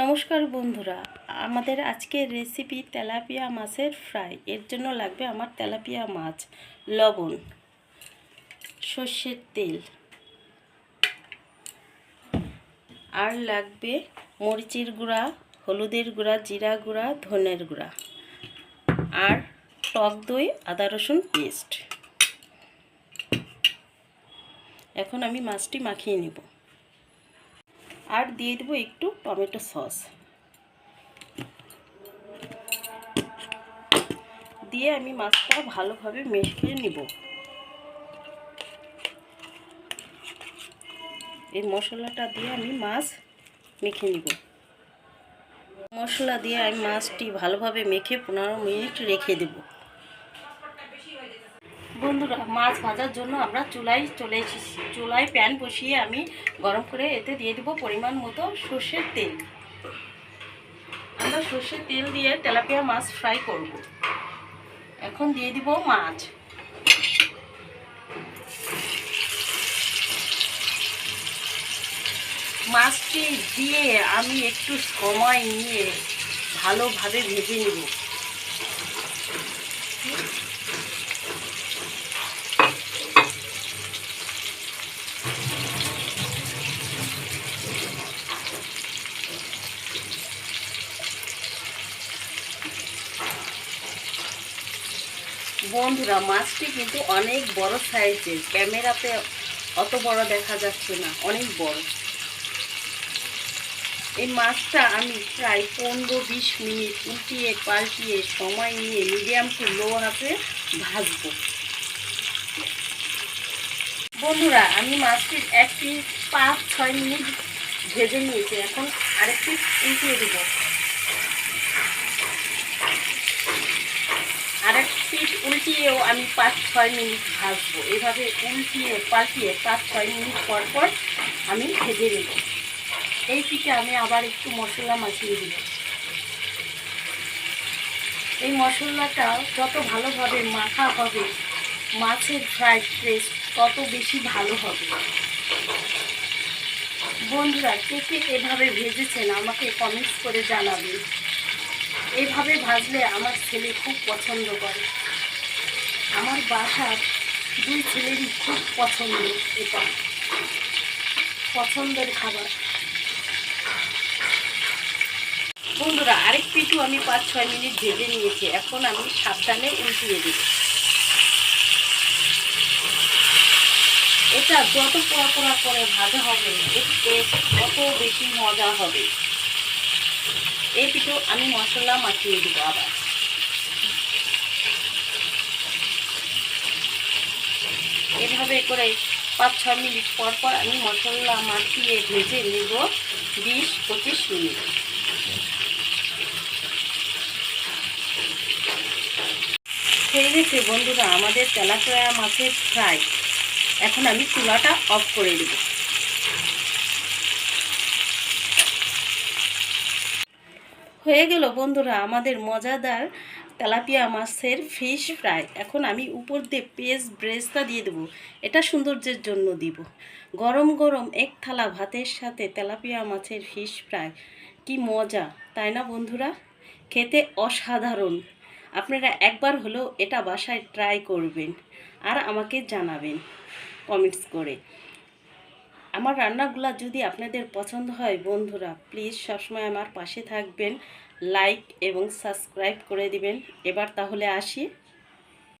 নমস্কার বন্ধুরা। আমাদের আজকের রেসিপি তেলাপিয়া মাছের ফ্রাই এর জন্য লাগবে আমার তেলাপিয়া মাছ, লবণ, সর্ষের তেল। আর লাগবে মরিচের গুঁড়া, হলুদের গুঁড়া, জিরা গুঁড়া, ধনের গুঁড়া। আর টক দই, আদা রসুন পেস্ট এখন আমি মাছটি মাখিয়ে নেব। আর দিয়ে দেবো একটু টমেটো সস। দিয়ে আমি মাছটা ভালোভাবে মেখে নিব। এই মশলাটা দিয়ে আমি মাছ মেখে নিব। মশলা দিয়ে আমি মাছটি ভালোভাবে মেখে পনেরো মিনিট রেখে দেব। বন্ধুরা, মাছ ভাজার জন্য আমরা চুলায় চলে এসেছি। চুলায় প্যান বসিয়ে আমি গরম করে এতে দিয়ে দেবো পরিমাণ মতো সর্ষের তেল। আমরা সর্ষের তেল দিয়ে তেলাপিয়া মাছ ফ্রাই করব। এখন দিয়ে দিব মাছ। মাছটি দিয়ে আমি একটু সময় নিয়ে ভালোভাবে ভেজে নেব। বন্ধুরা, মাছটি কিন্তু অনেক বড় সাইজের। ক্যামেরাতে অত বড় দেখা যাচ্ছে না, অনেক বড়। এই মাছটা আমি প্রায় পনেরো বিশ মিনিট উল্টিয়ে পাল্টিয়ে সময় নিয়ে মিডিয়াম টু লো হাতে ভাজবো। বন্ধুরা, আমি মাছটির একটি পাঁচ ছয় মিনিট ভেজে নিয়েছি, এখন আরেকটি উল্টিয়ে দেবো আরেক পিঠ উল্টিয়েও আমি পাঁচ ছয় মিনিট ভাজবো। এভাবে উল্টিয়ে পাল্টিয়ে পাঁচ ছয় মিনিট পর পর আমি ভেজে নেব। এই পিঠে আমি আবার একটু মশলা মাখিয়ে দেব। এই মশলাটা যত ভালোভাবে মাখা হবে, মাছের ফ্রাইড রাইস তত বেশি ভালো হবে। বন্ধুরা, কে কে এভাবে ভেজেছেন আমাকে কমেন্টস করে জানাবেন। এইভাবে ভাজলে আমার ছেলে খুব পছন্দ করে। আমার বাসার দুই ছেলেরই খুব পছন্দ এটা। পছন্দের খাবার। বন্ধুরা, আরেক পিঠু আমি পাঁচ, ছয় মিনিট ভেজে নিয়েছি। এখন আমি সাবধানে উল্টিয়ে দেব। এটা যত পোড়া পোড়া করে ভাজা হবে, দেখতে তত বেশি মজা হবে। এই পিঠেও আমি মশলা মাখিয়ে দেবো আবার। এভাবে করে পাঁচ ছ মিনিট পর পর আমি মশলা মাখিয়ে ভেজে নেব বিশ, পঁচিশ মিনিট। হয়ে গেছে বন্ধুরা, আমাদের তেলাপোয়া মাছের ফ্রাই এখন আমি চুলাটা অফ করে দেবো। হয়ে গেল বন্ধুরা, আমাদের মজাদার তেলাপিয়া মাছের ফিশ ফ্রাই এখন আমি উপর দিয়ে পেস্ট ব্রেস্তা দিয়ে দেবো, এটা সৌন্দর্যের জন্য দিব। গরম গরম এক থালা ভাতের সাথে তেলাপিয়া মাছের ফিশ ফ্রাই কি মজা, তাই না বন্ধুরা? খেতে অসাধারণ। আপনারা একবার হলেও এটা বাসায় ট্রাই করবেন আর আমাকে জানাবেন কমেন্টস করে। আমার রান্নাগুলো যদি আপনাদের পছন্দ হয়, বন্ধুরা প্লিজ সবসময় আমার পাশে থাকবেন। লাইক এবং সাবস্ক্রাইব করে দিবেন। এবার তাহলে আসি।